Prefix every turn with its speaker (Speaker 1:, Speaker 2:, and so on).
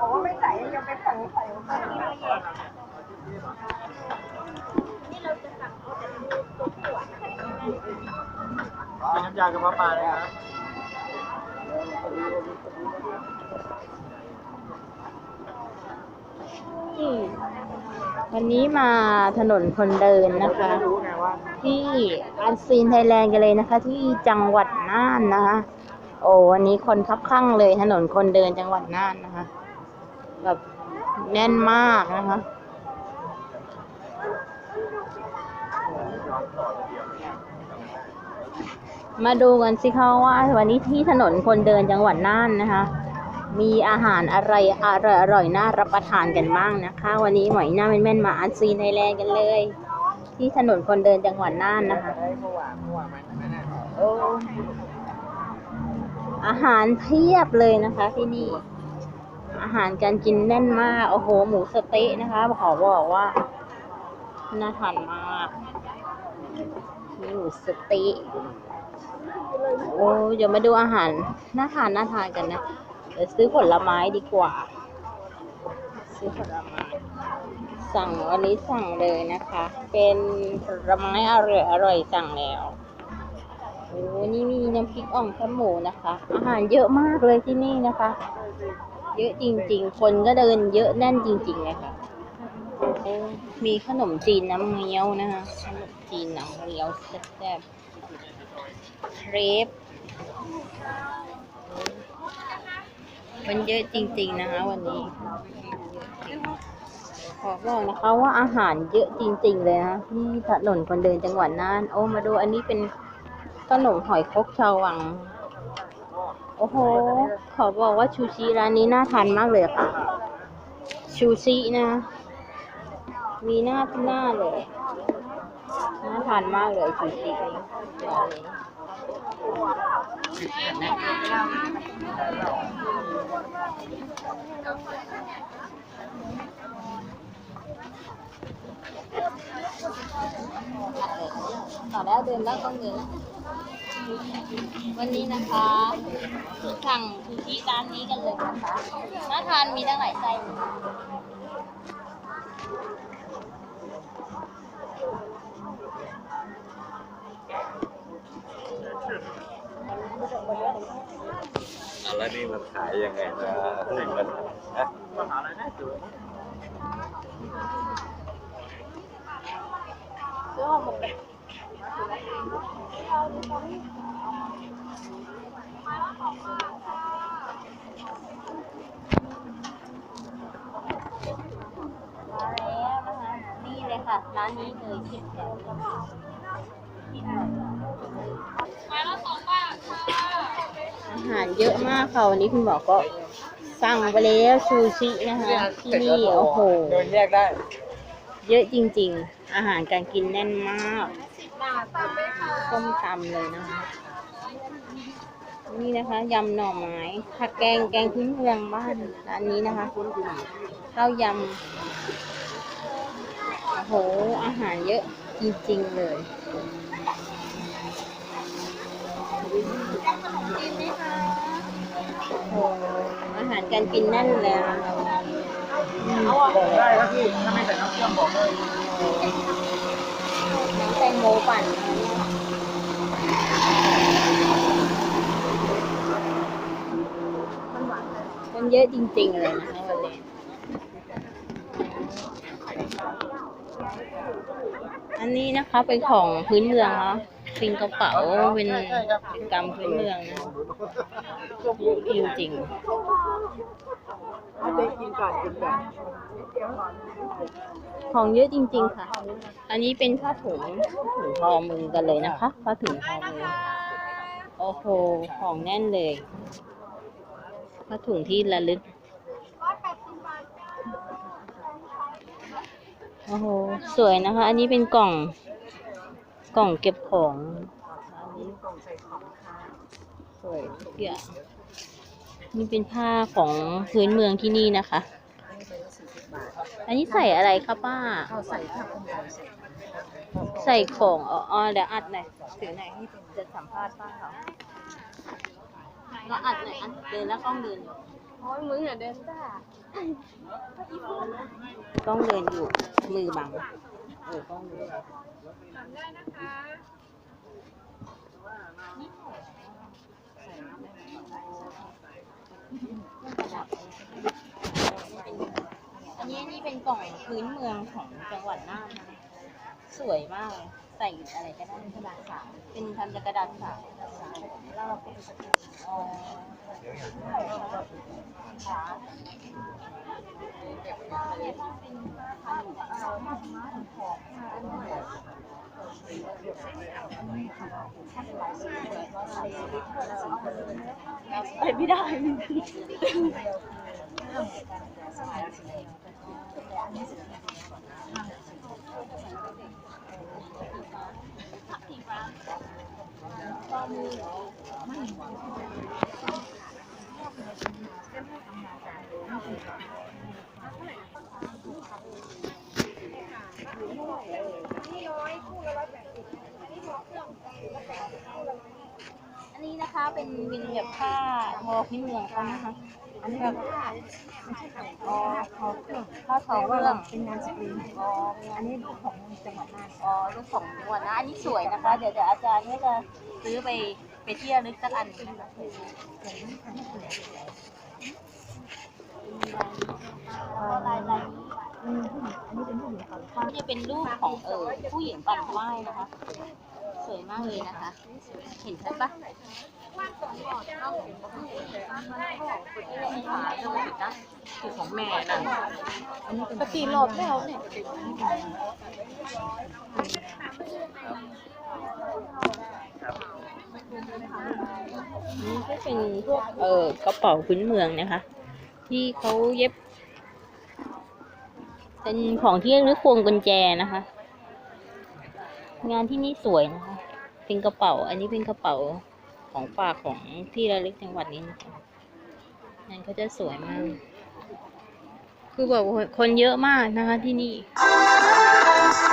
Speaker 1: บอกว่าไม่ใส่ยังไปฝังใส่ลงไป
Speaker 2: เรา
Speaker 3: จะตักสูบสูบเป็
Speaker 2: นน้ำยากระเพาะปลาเลยครับ
Speaker 3: นี่วันนี้มาถนนคนเดินนะคะ ที่อันซีนไทยแลนด์กันเลยนะคะ ที่จังหวัดน่านนะคะ โอ้วันนี้คนคับข้างเลยถนนคนเดินจังหวัดน่านนะคะ แบบแน่นมากนะคะมาดูกันสิคะว่าวันนี้ที่ถนนคนเดินจังหวัดน่านนะคะ มีอาหารอะไรอร่อยอร่อยๆน่ารับประทานกันบ้างนะคะ วันนี้หมอยหน้าแม่นๆมาอันซีนไทยแลนด์กันเลย ที่ถนนคนเดินจังหวัดน่านนะคะ
Speaker 2: อา
Speaker 3: หารเพียบเลยนะคะที่นี่ อาหารการกินแน่นมาก โอ้โห หมูสเต๊ะนะคะ ขอบอกว่า น่าทานมากหมูสเต๊ะโอ้เดี๋ยวมาดูอาหาร น่าทานน่าทานกันนะ เดี๋ยวซื้อผลไม้ดีกว่า ซื้อผลไม้ สั่งวันนี้สั่งเลยนะคะ เป็นผลไม้อร่อยอร่อยสั่งแล้ว อ้นี่มีน้ำพริกอ่องแคบหมูนะคะ อาหารเยอะมากเลยที่นี่นะคะ เยอะจริงๆ คนก็เดินเยอะแน่นจริงๆเลยค่ะโอ้มีขนมจีนน้ำเงี้ยวนะคะ ขนมจีนน้ำเงี้ยวแซ่บๆเครปมันเยอะจริงๆนะคะวันนี้ ขอบอกนะคะว่าอาหารเยอะจริงๆเลยนะที่ถนนคนเดินจังหวัดน่าน โอ้มาดูอันนี้เป็น ขนมหอยครกชาววัง โอ้โห ขอบอกว่าชูชิร้านนี้น่าทานมากเลยค่ะ ชูชินะ มีหน้าทุกหน้าเลย น่าทานมากเลยชูชิร้านนี้ ต่อแล้วเดินแล้วต้องเดินแล้ววันนี้นะคะสั่งซูชิร้านนี้กันเลยนะคะน่าทานมีตั้งหลายไส้เลย
Speaker 4: แล้วนี่มันขายยังไงนะสิ่งมันนะ
Speaker 2: มหาลัยน่าสูง
Speaker 3: ก็หมดเลย มาแล้วนะคะนี่เลยค่ะ ร้านนี้เลยคิดแล้วอาหารเยอะมากค่ะวันนี้คุณหมอก็สั่งไปแล้วชูชินะคะที่นี่โอ้โห
Speaker 2: เดินแยกได้
Speaker 3: เยอะจริงๆ อาหารการกินแน่นมากต้มตำเลยนะคะ นี่นะคะยำหน่อไม้ผัดแกงแกงพื้นเมืองบ้านร้านนี้นะคะข้าวยำ โอ้โห อาหารเยอะจริงๆเลยโอ้โหอาหารการกินแน่นเลยอะ
Speaker 2: ได้ครับพี่ถ้าไม่ใส่น้ำเชื่อมบอกเลย
Speaker 3: น้ำแตงโมปั่นคะเนี่ยมันเยอะจริงๆเลยนะคะวันนี้อันนี้นะคะเป็นของพื้นเมืองเนาะเป็นกระเป๋าเป็นกรรมพื้นเมืองนะจริงๆ
Speaker 2: ก่อนกินก่อน
Speaker 3: ของเยอะจริง ๆ ค่ะ อันนี้เป็นผ้าถุงถุงทอมือกันเลยนะคะผ้าถุงทอมือ โอ้โห ของแน่นเลยผ้าถุงที่ระลึก โอ้โห สวยนะคะ อันนี้เป็นกล่อง กล่องเก็บของ อันนี้กล่องใส่ของค่ะ สวยทุกอย่าง นี่เป็นผ้าของพื้นเมืองที่นี่นะคะ อันนี้ใส่อะไรคะป้า
Speaker 1: เขาใส่ผักของเราใส่
Speaker 3: ใส่ของอ๋ออ๋อเดี๋ยวอัดหน่อยถือหน่อยให้จะสัมภาษณ์ป้าเขาแล้วอัดหน่อยอัดเดินแล้วกล้องเดินอยู่
Speaker 1: โอ้ยมึงอะเดินจ้า
Speaker 3: ต้องเดินอยู่มือบังเออต้องเดิน
Speaker 1: ทำได้นะคะ
Speaker 3: อันนี้นี่เป็นกล่องพื้นเมืองของจังหวัดน่านนะสวยมากเลยใส่อะไรก็ได้กระดาษสาวเป็นทำจากกระดาษสาวแล้วเราเป็นอ๋อง ไปไม่ได้ อั นะคะเป็นวินแบบผ้าทอพื้นเมืองเขานะคะอันนี้แบบอ๋อทอเครื่องผ้าทอเครื่อง
Speaker 1: เป็นงานสกรีน
Speaker 3: อ๋อ
Speaker 1: อันนี้ลูกของจังหวัดน่าน
Speaker 3: อ๋อลูกของจังหวัดนะอันนี้สวยนะคะ เดี๋ยวเดี๋ยวอาจารย์ก็จะซื้อไปไปเที่ยวลึกสักอันนะคะลายลาย
Speaker 1: อันนี้เป็นผู้หญิงเขา
Speaker 3: นี่เป็นรูปของเออผู้หญิงปั่นว่ายนะคะ สวยมากเลยนะคะ เห็นใช่ปะขาดูสินะคือของแม่น่ะ
Speaker 1: อันนี้เป็น
Speaker 3: ปกติหลบแล้วเนี่ยนี่ก็เป็นพวกเออกระเป๋าพื้นเมืองนะคะ ที่เขาเย็บ เป็นของที่ระลึกพวงกุญแจนะคะ งานที่นี่สวยนะคะ เป็นกระเป๋า อันนี้เป็นกระเป๋าของฝากของที่ระลึกจังหวัดนี้นะคะงานเขาจะสวยมาก คือแบบคนเยอะมากนะคะที่นี่